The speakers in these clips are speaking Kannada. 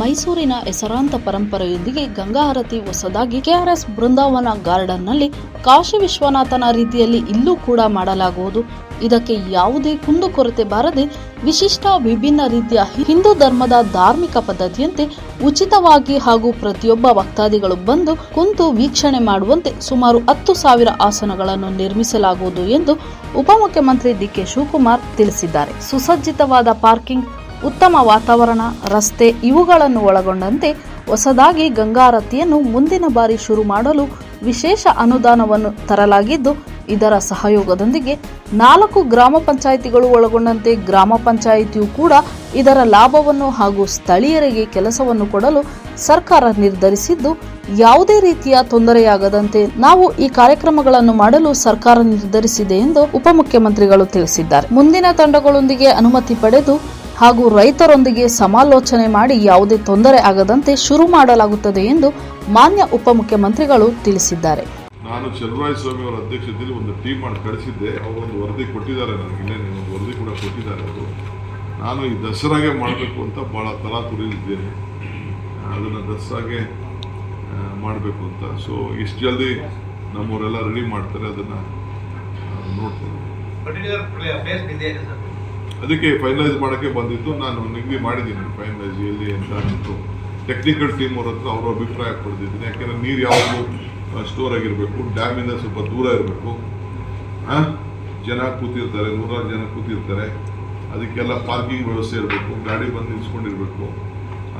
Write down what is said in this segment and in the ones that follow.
ಮೈಸೂರಿನ ಹೆಸರಾಂತ ಪರಂಪರೆಯೊಂದಿಗೆ ಗಂಗಾ ಆರತಿ ಹೊಸದಾಗಿ ಕೆಆರ್ಎಸ್ ಬೃಂದಾವನ ಗಾರ್ಡನ್ನಲ್ಲಿ ಕಾಶಿ ವಿಶ್ವನಾಥನ ರೀತಿಯಲ್ಲಿ ಇಲ್ಲೂ ಕೂಡ ಮಾಡಲಾಗುವುದು. ಇದಕ್ಕೆ ಯಾವುದೇ ಕುಂದುಕೊರತೆ ಬಾರದೆ ವಿಶಿಷ್ಟ ವಿಭಿನ್ನ ರೀತಿಯ ಹಿಂದೂ ಧರ್ಮದ ಧಾರ್ಮಿಕ ಪದ್ಧತಿಯಂತೆ ಉಚಿತವಾಗಿ ಹಾಗೂ ಪ್ರತಿಯೊಬ್ಬ ಭಕ್ತಾದಿಗಳು ಬಂದು ಕುಂತು ವೀಕ್ಷಣೆ ಮಾಡುವಂತೆ ಸುಮಾರು ಹತ್ತು ಸಾವಿರ ಆಸನಗಳನ್ನು ನಿರ್ಮಿಸಲಾಗುವುದು ಎಂದು ಉಪಮುಖ್ಯಮಂತ್ರಿ ಡಿ ಕೆ ಶಿವಕುಮಾರ್ ತಿಳಿಸಿದ್ದಾರೆ. ಸುಸಜ್ಜಿತವಾದ ಪಾರ್ಕಿಂಗ್ ಉತ್ತಮ ವಾತಾವರಣ, ರಸ್ತೆ ಇವುಗಳನ್ನು ಒಳಗೊಂಡಂತೆ ಹೊಸದಾಗಿ ಗಂಗಾರತಿಯನ್ನು ಮುಂದಿನ ಬಾರಿ ಶುರು ಮಾಡಲು ವಿಶೇಷ ಅನುದಾನವನ್ನು ತರಲಾಗಿದ್ದು, ಇದರ ಸಹಯೋಗದೊಂದಿಗೆ ನಾಲ್ಕು ಗ್ರಾಮ ಪಂಚಾಯಿತಿಗಳು ಒಳಗೊಂಡಂತೆ ಗ್ರಾಮ ಪಂಚಾಯಿತಿಯು ಕೂಡ ಇದರ ಲಾಭವನ್ನು ಹಾಗೂ ಸ್ಥಳೀಯರಿಗೆ ಕೆಲಸವನ್ನು ಕೊಡಲು ಸರ್ಕಾರ ನಿರ್ಧರಿಸಿದ್ದು, ಯಾವುದೇ ರೀತಿಯ ತೊಂದರೆಯಾಗದಂತೆ ನಾವು ಈ ಕಾರ್ಯಕ್ರಮಗಳನ್ನು ಮಾಡಲು ಸರ್ಕಾರ ನಿರ್ಧರಿಸಿದೆ ಎಂದು ಉಪಮುಖ್ಯಮಂತ್ರಿಗಳು ತಿಳಿಸಿದ್ದಾರೆ. ಮುಂದಿನ ತಂಡಗಳೊಂದಿಗೆ ಅನುಮತಿ ಪಡೆದು ಹಾಗೂ ರೈತರೊಂದಿಗೆ ಸಮಾಲೋಚನೆ ಮಾಡಿ ಯಾವುದೇ ತೊಂದರೆ ಆಗದಂತೆ ಶುರು ಮಾಡಲಾಗುತ್ತದೆ ಎಂದು ಮಾನ್ಯ ಉಪಮುಖ್ಯಮಂತ್ರಿಗಳು ತಿಳಿಸಿದ್ದಾರೆ. ನಾನು ಚಲುವರಾಯ ಸ್ವಾಮಿ ಅವರ ಅಧ್ಯಕ್ಷತೆಯಲ್ಲಿ ಒಂದು ಟೀಮ್ ಮಾಡಿ ಕಳಿಸಿದ್ದೆ. ಅವರು ಒಂದು ವರದಿ ಕೊಟ್ಟಿದ್ದಾರೆ ನನಗೆ. ಒಂದು ವರದಿ ಕೂಡ ಕೊಟ್ಟಿದ್ದಾರೆ ಅವರು. ನಾನು ಈ ದಸರಾಗೆ ಮಾಡಬೇಕು ಅಂತ ಭಾಳ ತರಾತುರಿಲಿದ್ದೇನೆ ಅದನ್ನು ದಸರಾಗೆ ಮಾಡಬೇಕು ಅಂತ. ಸೊ ಇಷ್ಟು ಜಲ್ದಿ ನಮ್ಮವರೆಲ್ಲ ರೆಡಿ ಮಾಡ್ತಾರೆ. ಅದನ್ನು ನೋಡ್ತೀನಿ. ಅದಕ್ಕೆ ಫೈನಲೈಸ್ ಮಾಡೋಕ್ಕೆ ಬಂದಿದ್ದು ನಾನು ನಿಗದಿ ಮಾಡಿದ್ದೀನಿ ಫೈನಲೈಸ್ ಎಲ್ಲಿ ಅಂತ ಅಂದ್ಬಿಟ್ಟು. ಟೆಕ್ನಿಕಲ್ ಟೀಮ್ ಅವ್ರ ಹತ್ರ ಅವರ ಅಭಿಪ್ರಾಯ ಪಡೆದಿದ್ದೀನಿ ಯಾಕೆಂದರೆ ನೀರು ಯಾವಾಗಲೂ ಸ್ಟೋರ್ ಆಗಿರಬೇಕು ಡ್ಯಾಮಿಂದ ಸ್ವಲ್ಪ ದೂರ ಇರಬೇಕು. ಜನ ಕೂತಿರ್ತಾರೆ, ನೂರಾರು ಜನ ಕೂತಿರ್ತಾರೆ. ಅದಕ್ಕೆಲ್ಲ ಪಾರ್ಕಿಂಗ್ ವ್ಯವಸ್ಥೆ ಇರಬೇಕು, ಗಾಡಿ ಬಂದು ನಿಲ್ಸ್ಕೊಂಡಿರಬೇಕು.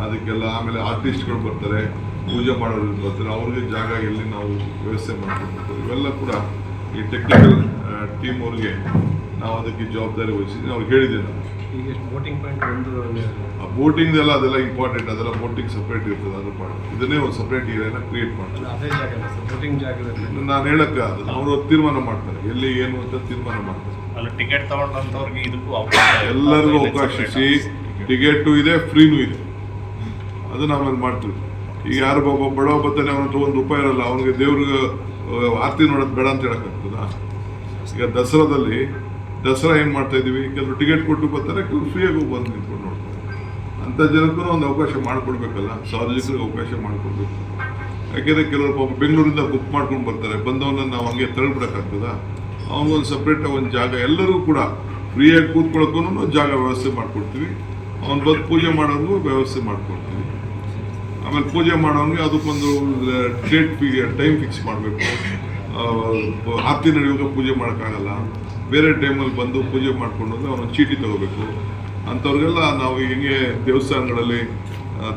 ಅದಕ್ಕೆಲ್ಲ ಆಮೇಲೆ ಆರ್ಟಿಸ್ಟ್ಗಳು ಬರ್ತಾರೆ, ಪೂಜೆ ಮಾಡೋರು ಬರ್ತಾರೆ. ಅವ್ರಿಗೆ ಜಾಗ ಎಲ್ಲಿ ನಾವು ವ್ಯವಸ್ಥೆ ಮಾಡ್ಕೊಡ್ಬೇಕು ಇವೆಲ್ಲ ಕೂಡ ಈ ಟೆಕ್ನಿಕಲ್ ಟೀಮ್ ಅವ್ರಿಗೆ ನಾವು ಅದಕ್ಕೆ ಜವಾಬ್ದಾರಿ ವಹಿಸಿದ್ವಿ. ಅವ್ರಿಗೆ ಹೇಳಿದ್ದೆ ನಾನು ಎಷ್ಟು ಬೋಟಿಂಗ್ ಪಾಯಿಂಟ್ ಒಂದು ಆ ಬೋಟಿಂಗ್ ಎಲ್ಲ ಅದೆಲ್ಲ ಇಂಪಾರ್ಟೆಂಟ್ ಅದೆಲ್ಲ ಬೋಟಿಂಗ್ ಸಪ್ರೇಟ್ ಇರ್ತದೆ ಅದು ಪಾಯಿಂಟ್ ಇದನ್ನೇ ಒಂದು ಸಪ್ರೇಟ್ ಏರಿಯಾನ ಕ್ರಿಯೇಟ್ ಮಾಡ್ತಾರೆ ಅದೇ ಜಾಗ ಜಾಗದಲ್ಲಿ. ನಾನು ಹೇಳಕ್ಕೆ ಅದು ಅವರು ತೀರ್ಮಾನ ಮಾಡ್ತಾರೆ. ಎಲ್ಲಿ ಏನು ಅಂತ ತೀರ್ಮಾನ ಮಾಡ್ತಾರೆ. ಅಲ್ಲ ಟಿಕೆಟ್ ತಗೊಂಡಂಥವ್ರಿಗೆ ಇದಕ್ಕೂ ಅವಕಾಶ ಎಲ್ಲರಿಗೂ ಅವಕಾಶ. ಟಿಕೆಟು ಇದೆ ಫ್ರೀನೂ ಇದೆ. ಅದನ್ನ ಆಮೇಲೆ ಮಾಡ್ತೀವಿ. ಈಗ ಯಾರು ಒಬ್ಬ ಬಡವ ಬರ್ತಾನೆ ಅವನ ಹತ್ರ ಒಂದು ರೂಪಾಯಿ ಇರಲ್ಲ. ಅವನಿಗೆ ದೇವ್ರಿಗೆ ಆರ್ತಿ ಆರತಿ ನೋಡೋದು ಬೇಡ ಅಂತ ಹೇಳಕ್ಕಾಗ್ತದ? ಈಗ ದಸರಾದಲ್ಲಿ ದಸರಾ ಏನು ಮಾಡ್ತಾ ಇದ್ದೀವಿ? ಕೆಲವರು ಟಿಕೆಟ್ ಕೊಟ್ಟು ಬರ್ತಾರೆ ಕೆಲವರು ಫ್ರೀಯಾಗಿ ಹೋಗಿ ಬಂದು ನಿಂತ್ಕೊಂಡು ನೋಡ್ತಾರೆ. ಅಂಥ ಜನಕ್ಕೂ ಒಂದು ಅವಕಾಶ ಮಾಡಿಕೊಡ್ಬೇಕಲ್ಲ? ಸಾರ್ವಜನಿಕರಿಗೆ ಅವಕಾಶ ಮಾಡಿಕೊಡ್ಬೇಕು. ಯಾಕೆಂದರೆ ಕೆಲವರು ಪಾಪ ಬೆಂಗಳೂರಿಂದ ಬುಕ್ ಮಾಡ್ಕೊಂಡು ಬರ್ತಾರೆ. ಬಂದವನ್ನ ನಾವು ಹಂಗೆ ತಳ್ಬಿಡಕ್ಕಾಗ್ತದ? ಅವನಿಗೊಂದು ಸಪ್ರೇಟಾಗಿ ಒಂದು ಜಾಗ ಎಲ್ಲರೂ ಕೂಡ ಫ್ರೀಯಾಗಿ ಕೂತ್ಕೊಳ್ಳೋಕ್ಕೂ ಜಾಗ ವ್ಯವಸ್ಥೆ ಮಾಡಿಕೊಡ್ತೀವಿ. ಅವ್ನು ಬಂದು ಪೂಜೆ ಮಾಡೋಂಗೂ ವ್ಯವಸ್ಥೆ ಮಾಡಿಕೊಡ್ತೀವಿ. ಆಮೇಲೆ ಪೂಜೆ ಮಾಡೋನಿಗೆ ಅದಕ್ಕೊಂದು ಡೇಟ್ ಟೈಮ್ ಫಿಕ್ಸ್ ಮಾಡಬೇಕು. ಆರತಿ ನಡೆಯುವಾಗ ಪೂಜೆ ಮಾಡೋಕ್ಕಾಗಲ್ಲ. ಬೇರೆ ಟೈಮಲ್ಲಿ ಬಂದು ಪೂಜೆ ಮಾಡಿಕೊಂಡು ಅಂದರೆ ಅವನು ಚೀಟಿ ತಗೋಬೇಕು. ಅಂಥವ್ರಿಗೆಲ್ಲ ನಾವು ಹೆಂಗೆ ದೇವಸ್ಥಾನಗಳಲ್ಲಿ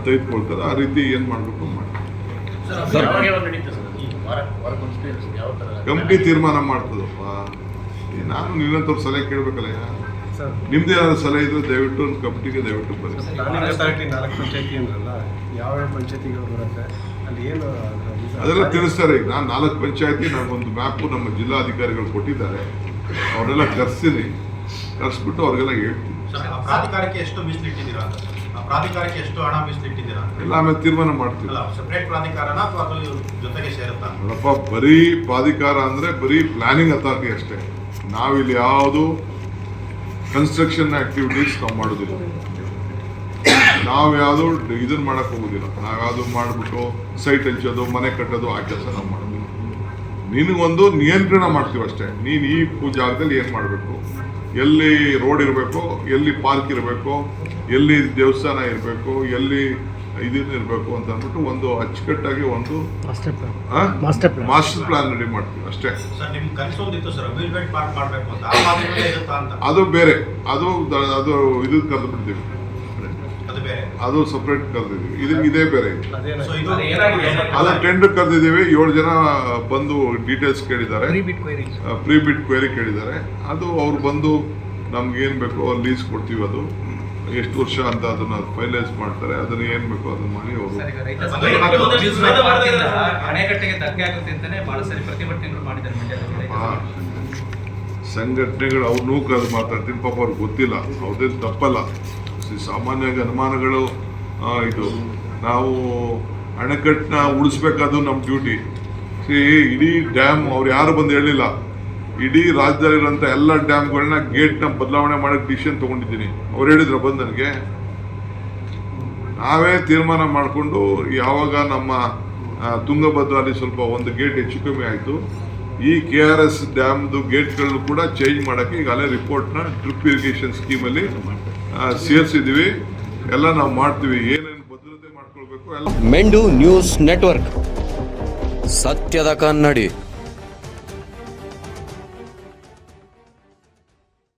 ತೆಗೆದುಕೊಳ್ತಾರೆ. ಆ ರೀತಿ ಏನು ಮಾಡಬೇಕು ಮಾಡಿ. ಕಮಿಟಿ ತೀರ್ಮಾನ ಮಾಡ್ತದಪ್ಪ. ನಾನು ನಿನ್ನಂಥವ್ರು ಸಲಹೆ ಕೇಳಬೇಕಲ್ಲ ಸರ್ ನಿಮ್ದೇ ಆದ ಸಲಹೆ ಇದ್ರೆ ದಯವಿಟ್ಟು ಒಂದು ಕಮಿಟಿಗೆ ದಯವಿಟ್ಟು ಬನ್ನಿ. ನಾಲ್ಕು ಪಂಚಾಯತಿ ಅಂದ್ರಲ್ಲ ಯಾವ್ಯಾವ ಪಂಚಾಯತಿಗಳು ಬರುತ್ತೆ ಅಲ್ಲಿ ಏನು ಅದೆಲ್ಲ ತಿಳಿಸ್ತಾರೆ ಈಗ. ನಾನು ನಾಲ್ಕು ಪಂಚಾಯತಿ ನನಗೊಂದು ಮ್ಯಾಪು ನಮ್ಮ ಜಿಲ್ಲಾಧಿಕಾರಿಗಳು ಕೊಟ್ಟಿದ್ದಾರೆ. ಅವರೆಲ್ಲ ಕರೆಸಿರಿ. ಕರೆಸ್ಬಿಟ್ಟು ಅವ್ರಿಗೆಲ್ಲ ಹೇಳ್ತೀನಿ. ಪ್ರಾಧಿಕಾರಕ್ಕೆ ಎಷ್ಟು ಮೀಸಲಿಟ್ಟಿದ್ದೀರಾ ಪ್ರಾಧಿಕಾರಕ್ಕೆ ಎಷ್ಟು ಹಣ ಮೀಸಲಿಟ್ಟಿದ್ದೀರಾ ಎಲ್ಲ ಆಮೇಲೆ ತೀರ್ಮಾನ ಮಾಡ್ತೀವಿ. ಸೆಪರೇಟ್ ಪ್ರಾಧಿಕಾರನ ಅಥವಾ ಅದರಲ್ಲಿ ಜೊತೆಗೆ ಸೇರುತ್ತಾ? ನೋಡಪ್ಪ ಬರೀ ಪ್ರಾಧಿಕಾರ ಅಂದರೆ ಬರೀ ಪ್ಲಾನಿಂಗ್ ಅಥಾರಿಟಿ ಅಷ್ಟೇ. ನಾವಿಲ್ಲಿ ಯಾವುದು ಕನ್ಸ್ಟ್ರಕ್ಷನ್ ಆಕ್ಟಿವಿಟೀಸ್ ನಾವು ಮಾಡೋದಿಲ್ಲ. ನಾವು ಯಾವುದು ಇದನ್ನ ಮಾಡಕ್ ಹೋಗೋದಿಲ್ಲ. ನಾವು ಯಾವುದು ಮಾಡಿಬಿಟ್ಟು ಸೈಟ್ ಹಂಚೋದು ಮನೆ ಕಟ್ಟೋದು ಆ ಕೆಲಸ ನಾವು ಮಾಡೋದಿಲ್ಲ ನಿನಗೊಂದು ನಿಯಂತ್ರಣ ಮಾಡ್ತೀವಿ ಅಷ್ಟೇ. ನೀನು ಈ ಜಾಗದಲ್ಲಿ ಏನು ಮಾಡಬೇಕು? ಎಲ್ಲಿ ರೋಡ್ ಇರಬೇಕು ಎಲ್ಲಿ ಪಾರ್ಕ್ ಇರಬೇಕು ಎಲ್ಲಿ ದೇವಸ್ಥಾನ ಇರಬೇಕು ಎಲ್ಲಿ ಇದನ್ನ ಇರಬೇಕು ಅಂತ ಅಂದ್ಬಿಟ್ಟು ಒಂದು ಅಚ್ಚುಕಟ್ಟಾಗಿ ಒಂದು ಮಾಸ್ಟರ್ ಪ್ಲಾನ್ ರೆಡಿ ಮಾಡ್ತೀವಿ ಅಷ್ಟೇ. ಸರ್ ನಿಮ್ಗೆ ಕನಸೊಂದಿತ್ತು ಸರ್ ಅಮ್ಯೂಸ್ಮೆಂಟ್ ಪಾರ್ಕ್ ಮಾಡಬೇಕು ಅಂತ. ಆ ಮಾದರಿಗಳೇ ಇರುತ್ತಾ ಅಂತ. ಅದು ಬೇರೆ. ಅದು ಅದು ಇದು ಕರೆದು ಬಿಡ್ತೀವಿ. ಅದು ಸಪ್ರೇಟ್ ಕರೆದಿದ್ದೀವಿ. ಇದನ್ನ ಇದೇ ಬೇರೆ. ಅದು ಟೆಂಡರ್ ಕರೆದಿದ್ದೀವಿ. ಏಳು ಜನ ಬಂದು ಡೀಟೇಲ್ಸ್ ಕೇಳಿದ್ದಾರೆ. ಪ್ರೀ ಬಿಟ್ ಕ್ವೇರಿ ಕೇಳಿದ್ದಾರೆ. ಅದು ಅವ್ರು ಬಂದು ನಮ್ಗೆ ಏನು ಬೇಕೋ ಲೀಸ್ ಕೊಡ್ತೀವಿ ಅದು. ಎಷ್ಟು ವರ್ಷ ಅಂತ ಅದನ್ನ ಫೈನಲೈಸ್ ಮಾಡ್ತಾರೆ. ಅದನ್ನ ಏನ್ ಬೇಕೋ ಅದನ್ನ ಮಾಡಿ ಅವರು ಸಂಘಟನೆಗಳು ಅವ್ರು ನೂಕಲ್ಲಿ ಮಾತಾಡ್ತೀನಿ. ಪಾಪ ಅವ್ರಿಗೆ ಗೊತ್ತಿಲ್ಲ. ಅವ್ರದ್ದೇನು ತಪ್ಪಲ್ಲ. ಸಾಮಾನ್ಯವಾಗಿ ಅನುಮಾನಗಳು ಇದು, ನಾವು ಅಣೆಕಟ್ಟನ್ನ ಉಳಿಸ್ಬೇಕಾದ್ರು ನಮ್ಮ ಡ್ಯೂಟಿ. ಸಿ, ಇಡೀ ಡ್ಯಾಮ್ ಅವ್ರು ಯಾರು ಬಂದು ಹೇಳಿಲ್ಲ ಇಡೀ ರಾಜ್ಯದಲ್ಲಿರುವಂಥ ಎಲ್ಲ ಡ್ಯಾಮ್ಗಳನ್ನ ಗೇಟ್ನ ಬದಲಾವಣೆ ಮಾಡೋಕ್ಕೆ ಡಿಸಿಷನ್ ತೊಗೊಂಡಿದ್ದೀನಿ. ಅವ್ರು ಹೇಳಿದ್ರು ಬಂದು ನನಗೆ ನಾವೇ ತೀರ್ಮಾನ ಮಾಡಿಕೊಂಡು ಯಾವಾಗ ನಮ್ಮ ತುಂಗಭದ್ರಲ್ಲಿ ಸ್ವಲ್ಪ ಒಂದು ಗೇಟ್ ಹೆಚ್ಚು ಕಮ್ಮಿ ಆಯಿತು. ಈ ಕೆ ಆರ್ ಎಸ್ ಡ್ಯಾಮ್ದು ಗೇಟ್ಗಳನ್ನು ಕೂಡ ಚೇಂಜ್ ಮಾಡೋಕ್ಕೆ ಅಲ್ಲೇ ರಿಪೋರ್ಟ್ನ ಡ್ರಿಪ್ ಇರಿಗೇಷನ್ ಸ್ಕೀಮಲ್ಲಿ ಸೇರಿಸಿದ್ದೀವಿ ಎಲ್ಲ ನಾವು ಮಾಡ್ತೀವಿ. ಏನೇನು ಭದ್ರತೆ ಮಾಡ್ಕೊಳ್ಬೇಕು ಎಲ್ಲ ಮೆಂಡು ನ್ಯೂಸ್ ನೆಟ್ವರ್ಕ್. ಸತ್ಯದ ಕನ್ನಡಿ.